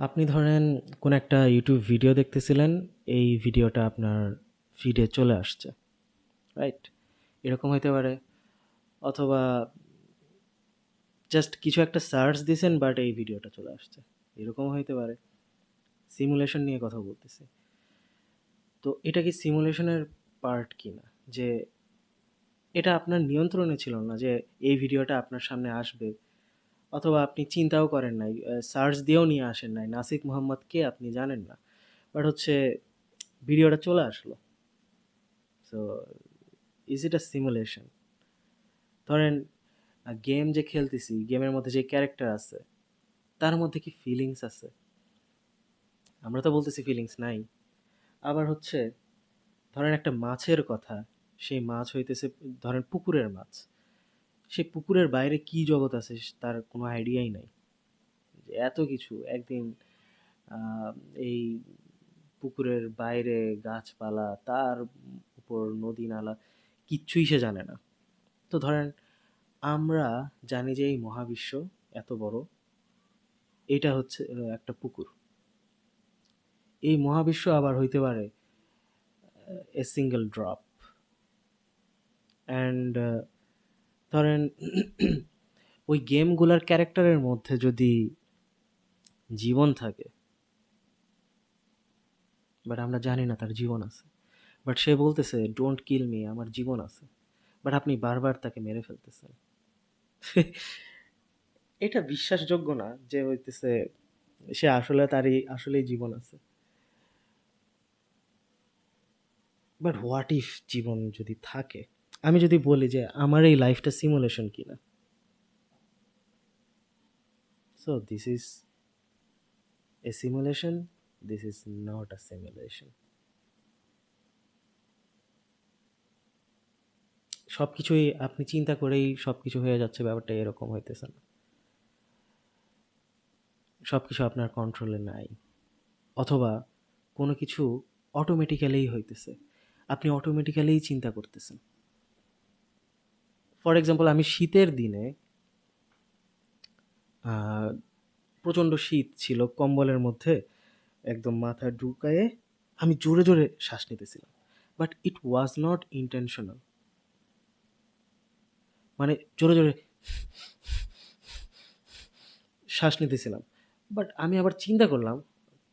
আপনি ধরেন কোনো একটা ইউটিউব ভিডিও দেখতেছিলেন, এই ভিডিওটা আপনার ফিডে চলে আসছে। রাইট? এরকম হইতে পারে। অথবা জাস্ট কিছু একটা সার্চ দিছেন বাট এই ভিডিওটা চলে আসছে। এরকমও হইতে পারে। সিমুলেশন নিয়ে কথা বলতেছি। তো এটা কি সিমুলেশনের পার্ট কিনা? যে এটা আপনার নিয়ন্ত্রণে ছিল না যে এই ভিডিওটা আপনার সামনে আসবে। অথবা আপনি চিন্তাও করেন নাই। সার্চ দিয়েও নিয়ে আসেন নাই। নাসিক মোহাম্মদ কে আপনি জানেন না। বাট হচ্ছে ভিডিওটা চলে আসলো। So is it a simulation? ধরেন গেম যে খেলতেছি, গেমের মধ্যে যে ক্যারেক্টার আছে, তার মধ্যে কি ফিলিংস আছে? আমরা তো বলতেছি ফিলিংস নাই। আবার হচ্ছে ধরেন একটা মাছের কথা, সেই মাছ হইতেছে ধরেন পুকুরের মাছ। সেই পুকুরের বাইরে কি জগৎ আছে তার কোনো আইডিয়াই নাই। এত কিছু একদিন এই পুকুরের বাইরে গাছপালা, তার উপর নদী-নালা কিচ্ছুই সে জানে না। তো ধরেন আমরা জানি যে এই মহাবিশ্ব এত বড়। এটা হচ্ছে একটা পুকুর। এই মহাবিশ্ব আবার হইতে পারে এ সিঙ্গেল ড্রপ। অ্যান্ড ধরেন ওই গেমগুলার ক্যারেক্টারের মধ্যে যদি জীবন থাকে বাট আমরা জানি না তার জীবন আছে। বাট সে বলতেছে, "ডোন্ট কিল মি আমার জীবন আছে।" বাট আপনি বারবার তাকে মেরে ফেলতেছেন। এটা বিশ্বাসযোগ্য না যে হইতেছে সে আসলে তারই আসলেই জীবন আছে। বাট হোয়াট ইফ জীবন যদি থাকে? আমি যদি বলি যে আমার এই লাইফটা সিমুলেশন কিনা? So this is a simulation, this is not a simulation. সবকিছুই আপনি চিন্তা করেই সবকিছু হয়ে যাচ্ছে ব্যাপারটা এরকম হইতেছে না। সবকিছু আপনার কন্ট্রোলে নাই। অথবা কোনো কিছু অটোমেটিক্যালিই হইতেছে। আপনি অটোমেটিক্যালিই চিন্তা করতেছেন। ফর এক্সাম্পল আমি শীতের দিনে প্রচণ্ড শীত ছিল। কম্বলের মধ্যে একদম মাথা ঢুকায়ে আমি জোরে, জোরে শ্বাস নিতেছিলাম। But it was not ইনটেনশনাল। মানে জোরে, জোরে শ্বাস নিতেছিলাম। বাট আমি আবার চিন্তা করলাম,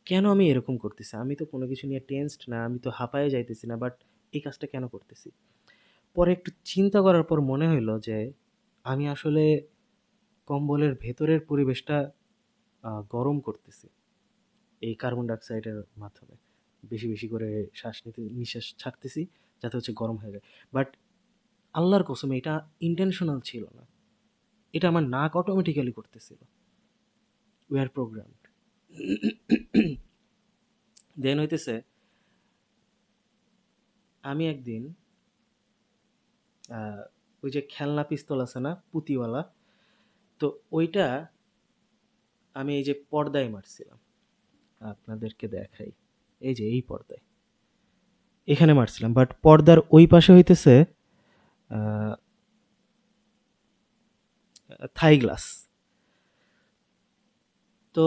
কেন আমি এরকম করতেছি? আমি তো কোনো কিছু নিয়ে টেনসড না, আমি তো হাঁপায়ে যাইতেছি না। বাট এই কাজটা কেন করতেছি? পরে একটু চিন্তা করার পর মনে হইল যে আমি আসলে কম্বলের ভেতরের পরিবেশটা গরম করতেছি। এই কার্বন ডাইঅক্সাইডের মাধ্যমে। বেশি, বেশি করে শ্বাস নিতে নিঃশ্বাস ছাড়তেছি যাতে হচ্ছে গরম হয়ে যায়। বাট আল্লাহর কসম এটা ইন্টেনশনাল ছিল না। এটা আমার নাক অটোমেটিক্যালি করতেছিল। We are programmed. দেন হইতেছে আমি একদিন ওই যে খেলনা পিস্তল আছে না? পুঁতিওয়ালা? তো ওইটা আমি এই যে পর্দায় মারছিলাম। আপনাদেরকে দেখাই। এই যে এই পর্দায়। এখানে মারছিলাম। বাট পর্দার ওই পাশে হইতেছে থাই গ্লাস। তো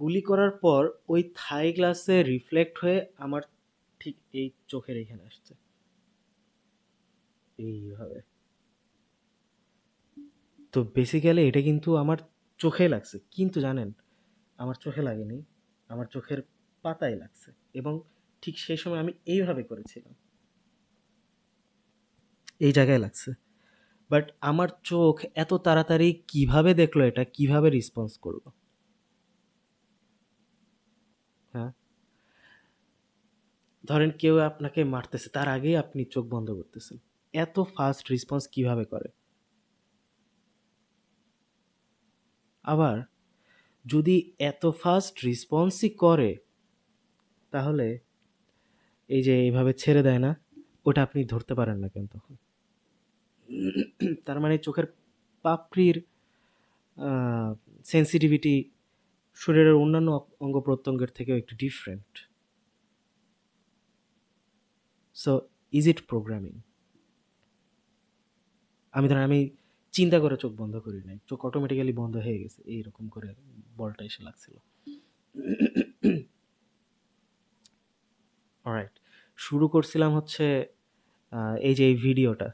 গুলি করার পর ওই থাই গ্লাসে রিফ্লেক্ট হয়ে আমার ঠিক এই চোখের এইখানে আসছে। এইভাবে। তো বেসিক্যালি এটা কিন্তু আমার চোখে লাগছে। কিন্তু জানেন, আমার চোখে লাগেনি। আমার চোখের পাতায় লাগছে। এবং ঠিক সেই সময় আমি এইভাবে করেছিলাম। এই জায়গায় লাগছে। বাট আমার চোখ এত তাড়াতাড়ি কীভাবে দেখল এটা? কীভাবে রেসপন্স করল? হ্যাঁ? ধরেন কেউ আপনাকে মারতেছে, তার আগেই আপনি চোখ বন্ধ করতেছেন। এত ফাস্ট রেসপন্স কীভাবে করে? আবার, যদি এত ফাস্ট রেসপন্সই করে, তাহলে এই যে এইভাবে ছেড়ে দেয় না? ওটা আপনি ধরতে পারেন না কেন তখন? তার মানে চোখের পাপড়ির সেন্সিটিভিটি শরীরের অন্যান্য অঙ্গ-প্রত্যঙ্গের থেকেও একটু different. So is it programming? আমি ধরেন আমি চিন্তা করে চোখ বন্ধ করি নাই। চোখ অটোমেটিক্যালি বন্ধ হয়ে গেছে। এইরকম করে বলটা এসে লাগছিল। অলরাইট শুরু করছিলাম হচ্ছে এই যে এই ভিডিওটা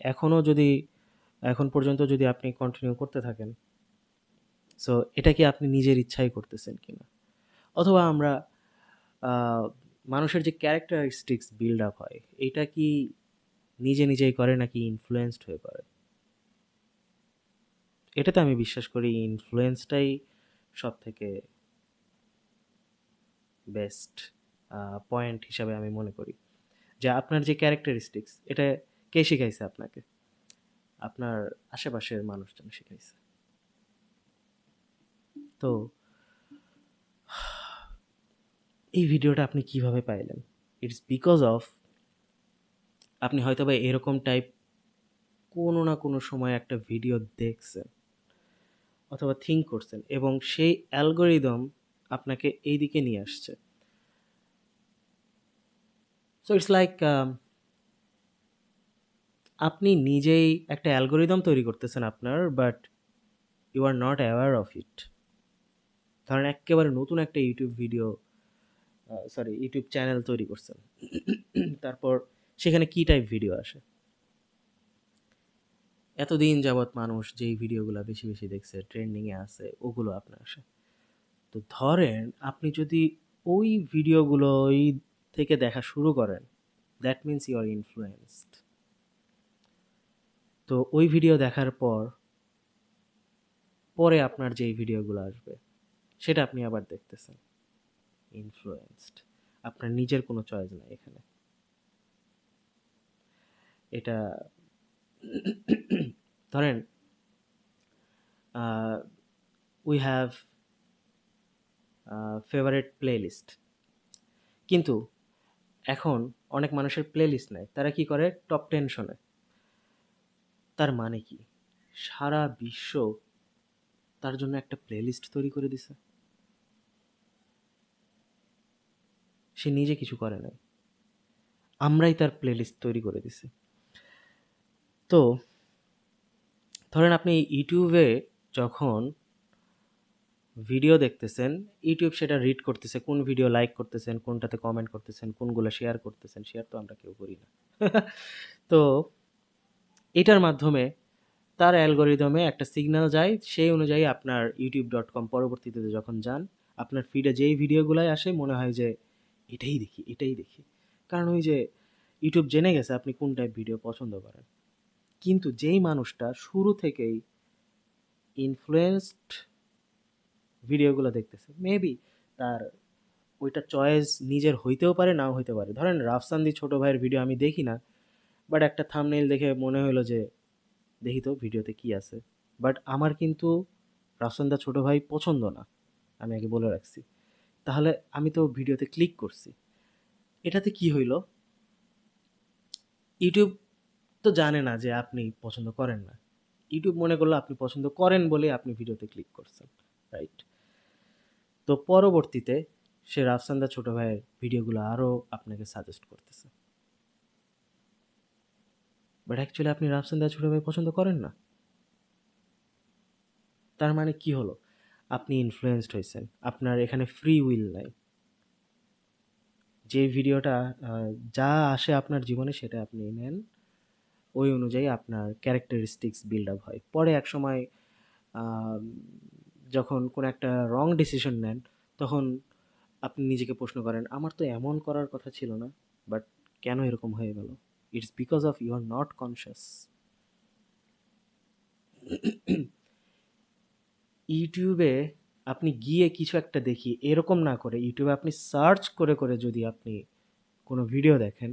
এখনও যদি, এখন পর্যন্ত যদি আপনি কন্টিনিউ করতে থাকেন সো এটা কি আপনি নিজের ইচ্ছাই করতেছেন কিনা অথবা আমরা মানুষের যে ক্যারেক্টারিস্টিক্স বিল্ড আপ হয়, এটা কি নিজে নিজেই করে নাকি ইনফ্লুয়েসড হয়ে করে এটাতে আমি বিশ্বাস করি ইনফ্লুয়েন্সটাই সব থেকে বেস্ট পয়েন্ট হিসাবে আমি মনে করি। যে আপনার যে ক্যারেক্টারিস্টিক্স এটা কে শিখাইছে আপনাকে? আপনার আশেপাশের মানুষজন শিখাইছে। তো, এই ভিডিওটা আপনি কীভাবে পাইলেন? ইটস বিকজ অফ আপনি হয়তো বা এরকম টাইপ কোনো না কোনো সময় একটা ভিডিও দেখছেন অথবা থিঙ্ক করছেন এবং সেই অ্যালগোরিদম আপনাকে এই দিকে নিয়ে আসছে। সো ইটস লাইক আপনি নিজেই একটা অ্যালগোরিদম তৈরি করতেছেন আপনার but you are not aware of it ধরেন একেবারে নতুন একটা YouTube video sorry YouTube channel তৈরি করছেন। তারপর সেখানে কি টাইপ ভিডিও আসে? এতদিন যাবৎ মানুষ যেই ভিডিওগুলো বেশি বেশি দেখছে ট্রেন্ডিংয়ে আছে, ওগুলো আপনার আসে। তো ধরেন আপনি যদি ওই ভিডিওগুলোই থেকে দেখা শুরু করেন that means you are influenced তো ওই ভিডিও দেখার পর, পরে আপনার যেই ভিডিওগুলো আসবে, সেটা আপনি আবার দেখতেছেন। ইনফ্লুয়েন্সড আপনার নিজের কোনো চয়েস নাই এখানে। এটা ধরেন উই হ্যাভ ফেভারেট প্লেলিস্ট কিন্তু এখন অনেক মানুষের প্লেলিস্ট নেয় তারা কি করে? টপ টেন শোনে। তার মানে কি? সারা বিশ্ব তার জন্য একটা প্লেলিস্ট তৈরি করে দিছে। সে নিজে কিছু করে নাই। আমরাই তার প্লেলিস্ট তৈরি করে দিছি। তো ধরেন আপনি ইউটিউবে যখন ভিডিও দেখতেছেন, ইউটিউব সেটা রিড করতেছে, কোন ভিডিও লাইক করতেছেন, কোনটাতে কমেন্ট করতেছেন, কোনগুলো শেয়ার করতেছেন শেয়ার তো আমরা কেউ করি না। তো এটার মাধ্যমে তার অ্যালগোরিদমে একটা সিগন্যাল যায়, সেই অনুযায়ী আপনার ইউটিউব ডট কম পরবর্তীতে যখন যান, আপনার ফিডে যেই ভিডিওগুলাই আসে, মনে হয় যে এটাই দেখি এটাই দেখি। কারণ ওই যে ইউটিউব জেনে গেছে আপনি কোন টাইপ ভিডিও পছন্দ করেন। কিন্তু যেই মানুষটা শুরু থেকেই ইনফ্লুয়েসড ভিডিওগুলো দেখতেছে মেবি তার ওইটা চয়েস নিজের হইতেও পারে, নাও হইতে পারে। ধরেন রাফসান্দি ছোট ভাইয়ের ভিডিও আমি দেখি না বাট একটা থামনেল দেখে মনে হলো যে, দেখি তো ভিডিওতে কি আছে। বাট আমার কিন্তু রাফসান্দা ছোট ভাই পছন্দ না, আমি আগে বলে রাখছি। তাহলে আমি তো ভিডিওতে ক্লিক করছি। এটাতে কি হইল? ইউটিউব তো জানে না যে আপনি পছন্দ করেন না। ইউটিউব মনে করল আপনি পছন্দ করেন বলে আপনি ভিডিওতে ক্লিক করছেন রাইট তো পরবর্তীতে সে রাফসান্দা ছোট ভাইয়ের ভিডিওগুলো আরও আপনাকে সাজেস্ট করতেছে। বাট অ্যাকচুয়ালি আপনি রাফসান্দা ছোট ভাই পছন্দ করেন না? তার মানে কি হলো? আপনি ইনফ্লুয়েসড হয়েছেন, আপনার এখানে ফ্রি উইল নাই। যে ভিডিওটা যা আসে আপনার জীবনে সেটা আপনি নেন। ওই অনুযায়ী আপনার ক্যারেক্টারিস্টিক্স বিল্ড আপ হয়। পরে এক সময় যখন কোনো একটা রং ডিসিশন নেন, তখন আপনি নিজেকে প্রশ্ন করেন, আমার তো এমন করার কথা ছিল না বাট কেন এরকম হয়ে গেল? It's because of you are not conscious ইউটিউবে আপনি গিয়ে কিছু একটা দেখি, এরকম না করে ইউটিউবে আপনি সার্চ করে করে যদি আপনি কোনো ভিডিও দেখেন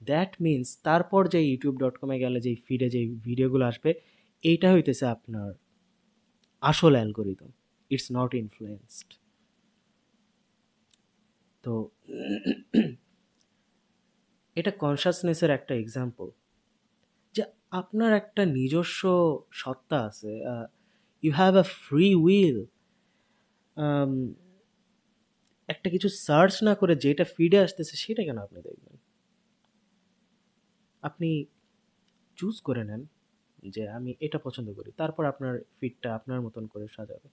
দ্যাট মিন্স তারপর যে ইউটিউব ডট কমে গেলে যেই ফিডে যেই ভিডিওগুলো আসবে, এইটা হইতেছে আপনার আসল অ্যালগোরিদম ইটস নট ইনফ্লুয়েসড তো এটা কনসাসনেসের একটা এক্সাম্পল যে আপনার একটা নিজস্ব সত্তা আছে you have a free will একটা কিছু সার্চ না করে যেটা ফিডে আসতেছে, সেটা কেন আপনি দেখবেন? আপনি চুজ করে নেন যে আমি এটা পছন্দ করি তারপর আপনার ফিডটা আপনার মতন করে সাজাবে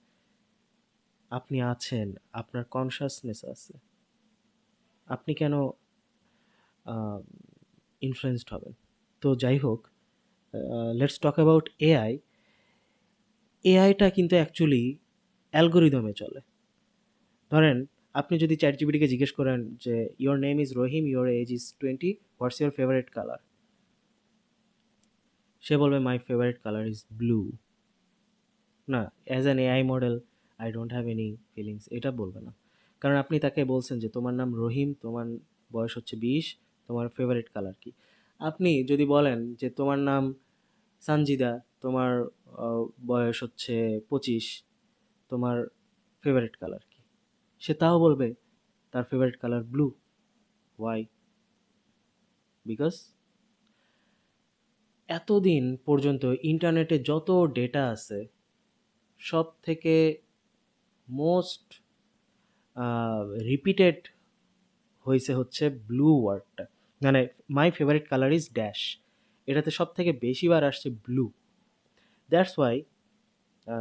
আপনি আছেন, আপনার কনশাসনেস আছে। আপনি কেন আ ইনফ্লুয়েন্সড হবেন? তো যাই হোক, লেটস টক অ্যাবাউট এআই। এআইটা কিন্তু অ্যাকচুয়ালি অ্যালগরিদমে চলে। ধরেন আপনি যদি চ্যাটজিপিটিকে জিজ্ঞেস করেন যে, "your name is Rahim, your age is 20, what's your favourite colour?" সে বলবে, "my favourite colour is blue." না, as an AI model, I don't have any feelings এটা বলবে না। কারণ আপনি তাকে বলছেন যে, "তোমার নাম রহিম, তোমার বয়স হচ্ছে 20, তোমার ফেভারিট কালার কি?" আপনি যদি বলেন যে, "তোমার নাম সানজিদা, তোমার বয়স হচ্ছে 25, তোমার ফেভারিট কালার কি?" সে তাও বলবে তার favourite colour blue. Why because এতদিন পর্যন্ত ইন্টারনেটে যত ডেটা আছে, সব থেকে মোস্ট রিপিটেড হয়েছে হচ্ছে ব্লু ওয়ার্ডটা। মানে my favourite colour is dash. এটাতে সবথেকে বেশিবার আসছে blue. That's why a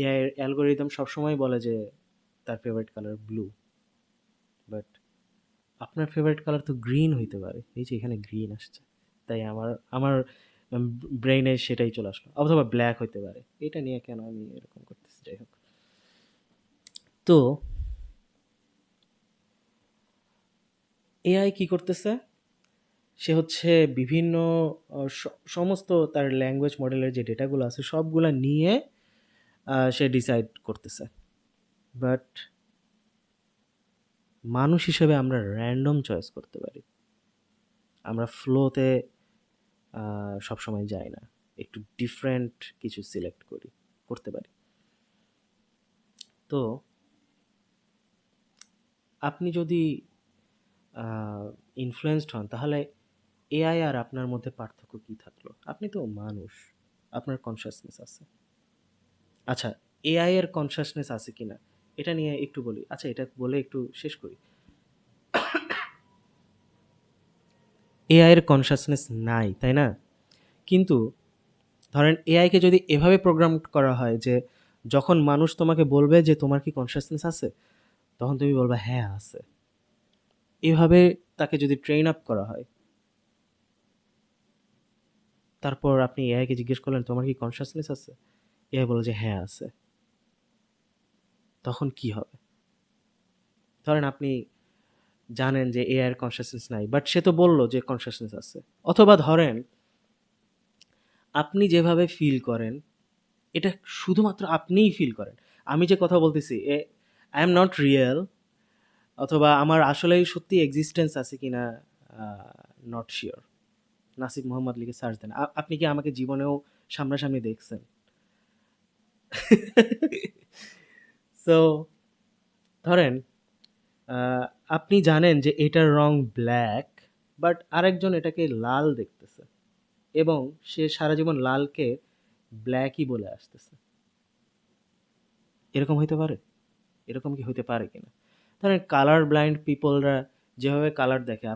AI এর অ্যালগরিদম সবসময় বলে যে তার ফেভারিট কালার ব্লু। বাট আপনার ফেভারিট কালার তো গ্রিন হইতে পারে। এই যে এখানে গ্রিন আসছে। তাই আমার আমার ব্রেইনে সেটাই চলে আসলো। অথবা ব্ল্যাক হইতে পারে। এটা নিয়ে কেন আমি এরকম করতেছি? যাই হোক। তো এআই কি করতেছে? সে হচ্ছে বিভিন্ন সমস্ত তার ল্যাঙ্গুয়েজ মডেলের যে ডেটাগুলো আছে, সবগুলা নিয়ে সে ডিসাইড করতেছে। বাট মানুষ হিসেবে আমরা র‍্যান্ডম চয়েস করতে পারি। আমরা ফ্লোতে সবসময় যাই না। একটু ডিফারেন্ট কিছু সিলেক্ট করি, করতে পারি। তো আপনি যদি আ ইনফ্লুয়েন্সড হন তাহলে এআই আর আপনার মধ্যে পার্থক্য কি থাকল? আপনি তো মানুষ। আপনার কনশাসনেস আছে। আচ্ছা, এআই এর কনশাসনেস আছে কিনা? এটা নিয়ে একটু বলি। আচ্ছা, এটা বলে একটু শেষ করি। এআই এর কনশাসনেস নাই, তাই না? কিন্তু ধরেন এআইকে যদি এভাবে প্রোগ্রাম করা হয় যে যখন মানুষ তোমাকে বলবে যে, "তোমার কি কনশাসনেস আছে?" তখন তুমি বলবে "হ্যাঁ, আছে।" এভাবে তাকে যদি ট্রেন আপ করা হয় তারপর আপনি এআইকে জিজ্ঞেস করলেন, "তোমার কি কনশাসনেস আছে?" এআই বলল যে, "হ্যাঁ, আছে।" তখন কি হবে? ধরেন আপনি জানেন যে এআই এর কনশাসনেস নাই। বাট সে তো বলল যে কনশাসনেস আছে। অথবা ধরেন আপনি যেভাবে ফিল করেন, এটা শুধুমাত্র আপনিই ফিল করেন। আমি যে কথা বলতেছি a I am not real অথবা আমার আসলেই সত্যি এক্সিস্টেন্স আছে কি না নট শিওর নাসিব মোহাম্মদ লিখে সার্চ দেন। আপনি কি আমাকে জীবনেও সামনাসামনি দেখছেন? সো ধরেন আপনি জানেন যে এটার রং ব্ল্যাক বাট আরেকজন এটাকে লাল দেখতেছে এবং সে সারা জীবন লালকে ব্ল্যাকই বলে আসতেছে। এরকম হইতে পারে? এরকম কি হইতে পারে কিনা? ধরেন কালার ব্লাইন্ড পিপলরা যেভাবে কালার দেখে